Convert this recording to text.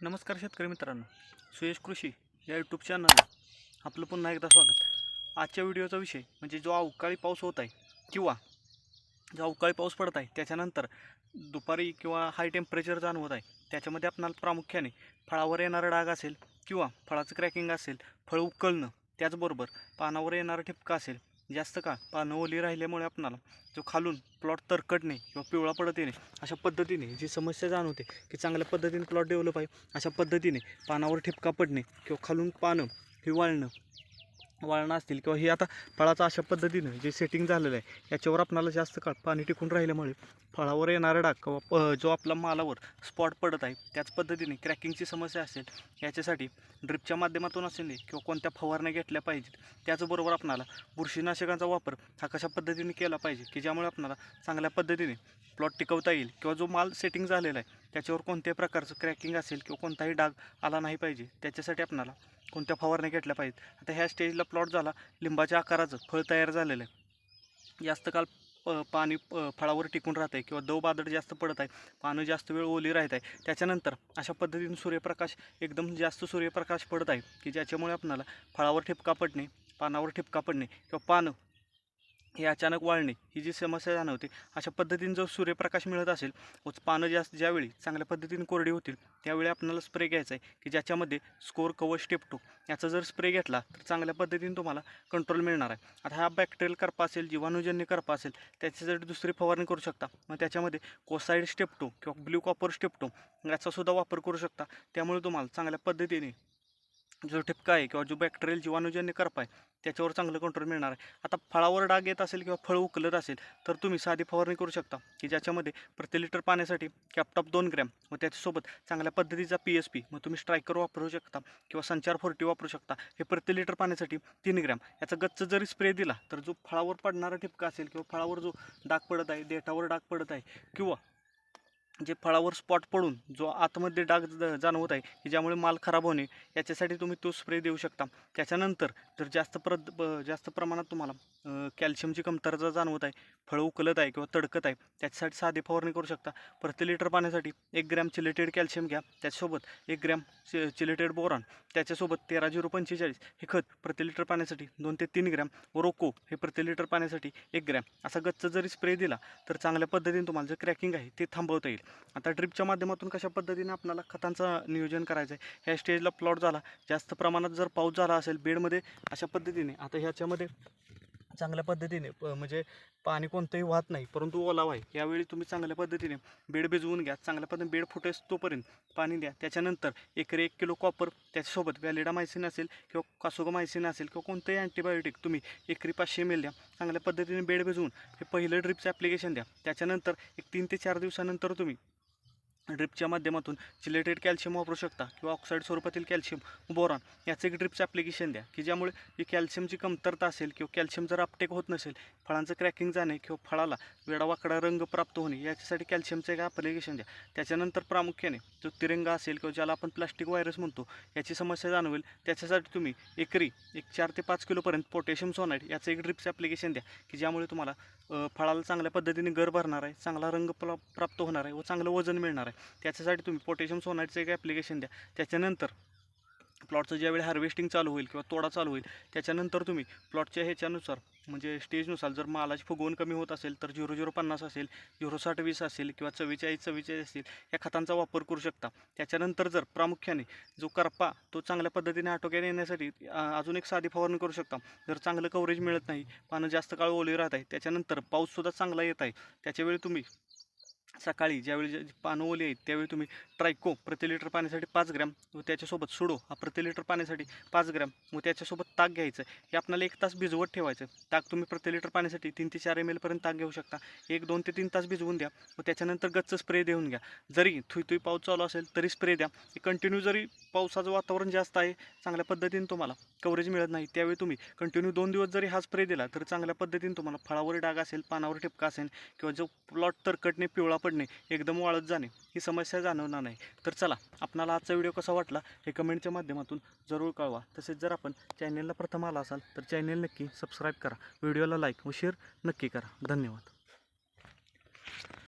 नमस्कार शेतकरी मित्रांनो सुयश कृषी या यूट्यूब चॅनलला आपलं पुन्हा एकदा स्वागत. आजच्या व्हिडिओचा विषय म्हणजे जो अवकाळी पाऊस होत आहे किंवा जो अवकाळी पाऊस पडत आहे त्याच्यानंतर दुपारी किंवा हाय टेम्परेचर जाणवत आहे त्याच्यामध्ये आपणाला प्रामुख्याने फळावर येणारा डाग असेल किंवा फळाचं क्रॅकिंग असेल फळ उकळणं त्याचबरोबर पानावर येणारा ठिपका असेल जास्त का पानं ओली राहिल्यामुळे आपणाला जो खालून प्लॉट तरकटणे किंवा पिवळा पडत येणे अशा पद्धतीने जी समस्या जाणवते की चांगल्या पद्धतीने प्लॉट डेव्हलप आहे अशा पद्धतीने पानावर ठिपका पडणे किंवा खालून पानं हे वाळणं असतील किंवा हे आता फळाचं अशा पद्धतीनं जे सेटिंग झालेलं आहे याच्यावर आपणाला जास्त काळ पाणी टिकून राहिल्यामुळे फळावर येणारा डाग किंवा जो आपला मालावर स्पॉट पडत आहे त्याच पद्धतीने क्रॅकिंगची समस्या असेल याच्यासाठी ड्रिपच्या माध्यमातून असेल किंवा कोणत्या फवारण्या घेतल्या पाहिजेत त्याचबरोबर आपणाला बुरशीनाशकांचा वापर हा कशा पद्धतीने केला पाहिजे की ज्यामुळे आपणाला चांगल्या पद्धतीने प्लॉट टिकवता येईल किंवा जो माल सेटिंग झालेला आहे त्याच्यावर कोणत्याही प्रकारचं क्रॅकिंग असेल किंवा कोणताही डाग आला नाही पाहिजे त्याच्यासाठी आपणाला कोणत्या फवारण्या घेतल्या पाहिजेत? आता ह्या स्टेजला प्लॉट झाला लिंबाच्या आकाराचं फळ तयार झालेलं आहे. जास्त काळ प पाणी फळावर टिकून राहत आहे किंवा दव बादड जास्त पडत आहे पानं जास्त वेळ ओली राहत आहे त्याच्यानंतर अशा पद्धतीने सूर्यप्रकाश एकदम जास्त सूर्यप्रकाश पडत आहे की ज्याच्यामुळे आपणाला फळावर ठिपका पडणे पानावर ठिपका पडणे किंवा पानं हे अचानक वाळणे ही जी समस्या जाणवते अशा पद्धतीने जर सूर्यप्रकाश मिळत असेल व पानं जास्त ज्यावेळी चांगल्या पद्धतीने कोरडी होतील त्यावेळी आपल्याला स्प्रे घ्यायचा आहे की ज्याच्यामध्ये स्कोर कवच टेपटो याचा जर स्प्रे घेतला तर चांगल्या पद्धतीने तुम्हाला कंट्रोल मिळणार आहे. आता हा बॅक्टेरियल करपा असेल जीवाणूजन्य करपा असेल त्याच्यासाठी दुसरी फवारणी करू शकता मग त्याच्यामध्ये कोसाईड स्टेपटो किंवा ब्ल्यू कॉपर स्टेपटो याचासुद्धा वापर करू शकता त्यामुळे तुम्हाला चांगल्या पद्धतीने जो ठिपका आहे किंवा जो बॅक्टेरियल जीवाणूजन्य करप आहे त्याच्यावर चांगलं कंट्रोल मिळणार आहे. आता फळावर डाग येत असेल किंवा फळ उकलत असेल तर तुम्ही साधी फवारणी करू शकता की ज्याच्यामध्ये प्रति लिटर पाण्यासाठी कॅपटॉप दोन ग्रॅम व त्याच्यासोबत चांगल्या पद्धतीचा पी एस पी मग तुम्ही स्ट्रायकर वापरू शकता किंवा संचार फोर्टी वापरू शकता. हे प्रति लिटर पाण्यासाठी तीन ग्रॅम याचा गच्च जरी स्प्रे दिला तर जो फळावर पडणारा ठिपका असेल किंवा फळावर जो डाग पडत आहे देठावर डाग पडत आहे किंवा जे फळावर स्पॉट पडून जो आतमध्ये डाग जाणवत आहे की ज्यामुळे माल खराब होणे याच्यासाठी तुम्ही तो स्प्रे देऊ शकता. त्याच्यानंतर जर जास्त प्र जास्त प्रमाणात तुम्हाला कॅल्शियमची कमतरता जाणवत आहे फळं उकलत आहे किंवा तडकत आहे त्याच्यासाठी साधी फवारणी करू शकता. प्रति लिटर पाण्यासाठी एक ग्रॅम चिलेटेड कॅल्शियम घ्या. त्याच्यासोबत एक ग्रॅम चि चिलेटेड बोरॉन त्याच्यासोबत तेरा झिरो पंचेचाळीस हे खत प्रति लिटर पाण्यासाठी दोन ते तीन ग्रॅम व रोको हे प्रति लिटर पाण्यासाठी एक ग्रॅम असा गच्च जरी स्प्रे दिला तर चांगल्या पद्धतीने तुम्हाला जे क्रॅकिंग आहे ते थांबवता येईल. आता ड्रिपच्या माध्यमातून कशा पद्धतीने आपल्याला खतांचं नियोजन करायचं आहे ह्या स्टेजला प्लॉट झाला. जास्त प्रमाणात जर पाऊस झाला असेल बेडमध्ये अशा पद्धतीने. आता ह्याच्यामध्ये चांगल्या पद्धतीने प- म्हणजे पाणी कोणतंही वाहत नाही परंतु ओलावा आहे. यावेळी तुम्ही चांगल्या पद्धतीने बेड भिजवून घ्या चांगल्या पद्धतीने बेड फुटेस तोपर्यंत पाणी द्या. त्याच्यानंतर एकरी एक किलो कॉपर त्याच्यासोबत व्हॅलिडा मायसिन असेल किंवा कासोगोमायसिन असेल किंवा कोणतंही अँटीबायोटिक तुम्ही एकरी पाचशे एम एल द्या. चांगल्या पद्धतीने बेड भिजवून हे पहिलं ड्रिपचं ॲप्लिकेशन द्या. त्याच्यानंतर एक तीन ते चार दिवसानंतर तुम्ही ड्रिपच्या माध्यमातून चिलेटेड कॅल्शियम वापरू शकता किंवा ऑक्साईड स्वरूपातील कॅल्शियम बोरॉन याचं एक ड्रिपचं ॲप्लिकेशन द्या की ज्यामुळे जी कॅल्शियमची कमतरता असेल किंवा कॅल्शियम जर अपटेक होत नसेल फळांचं क्रॅकिंग जाणे किंवा फळाला वेडावाकडा रंग प्राप्त होणे याच्यासाठी कॅल्शियमचं एक ॲप्लिकेशन द्या. त्याच्यानंतर प्रामुख्याने जो तिरंगा असेल किंवा ज्याला आपण प्लास्टिक व्हायरस म्हणतो याची समस्या जाणवेल. त्याच्यासाठी तुम्ही एकरी एक चार ते पाच किलोपर्यंत पोटॅशियम सोनाईड याचं एक ड्रिपचं ॲप्लिकेशन द्या की ज्यामुळे तुम्हाला फळाला चांगल्या पद्धतीने गर भरणार आहे चांगला रंग प्राप्त होणार आहे व चांगलं वजन मिळणार आहे. त्याच्यासाठी तुम्ही पोटॅशियम सोनाटचं एक ॲप्लिकेशन द्या. त्याच्यानंतर प्लॉटचं ज्यावेळी हार्वेस्टिंग चालू होईल किंवा तोडा चालू होईल त्याच्यानंतर तुम्ही प्लॉटच्या ह्याच्यानुसार म्हणजे स्टेजनुसार जर मालाची फुगवण कमी होत असेल तर झिरो झिरो पन्नास असेल झिरो साठ वीस असेल किंवा चव्वेचाळीस चव्वेचाळीस असेल या खतांचा वापर करू शकता. त्याच्यानंतर जर प्रामुख्याने जो करपा तो चांगल्या पद्धतीने आटोक्यात येण्यासाठी अजून एक साधी फवारणी करू शकता. जर चांगलं कव्हरेज मिळत नाही पानं जास्त काळ ओली राहत आहे त्याच्यानंतर पाऊससुद्धा चांगला येत आहे त्याच्यावेळी तुम्ही सकाळी ज्यावेळी जे पानं ओली आहेत त्यावेळी तुम्ही ट्रायको प्रति लिटर पाण्यासाठी पाच ग्रॅम व त्याच्यासोबत सुडो हा प्रति लिटर पाण्यासाठी पाच ग्रॅम व त्याच्यासोबत ताक घ्यायचं. हे आपल्याला एक तास भिजवत ठेवायचं. ताक तुम्ही प्रति लिटर पाण्यासाठी तीन ते चार एम एलपर्यंत ताक घेऊ शकता. एक दोन ते तीन तास भिजवून द्या व त्याच्यानंतर गच्च स्प्रे देऊन घ्या. जरी थुई थुई पाऊस चालू असेल तरी स्प्रे द्या. कंटिन्यू जरी पावसाचं वातावरण जास्त आहे चांगल्या पद्धतीने तुम्हाला कव्हरेज मिळत नाही त्यावेळी तुम्ही कंटिन्यू दोन दिवस जरी हा स्प्रे दिला तर चांगल्या पद्धतीने तुम्हाला फळावर डाग असेल पानावर ठिपका असेल किंवा जो प्लॉट तरकटने पिवळा पडणे एकदम वाळत जाणे ही समस्या जाणवणार नाही. तर चला आपणाला आजचा व्हिडिओ कसा वाटला हे कमेंटच्या माध्यमातून जरूर कळवा. तसेच जर आपण चॅनेलला प्रथम आला असाल तर चॅनेल नक्की सबस्क्राईब करा. व्हिडिओला लाईक व शेअर नक्की करा. धन्यवाद.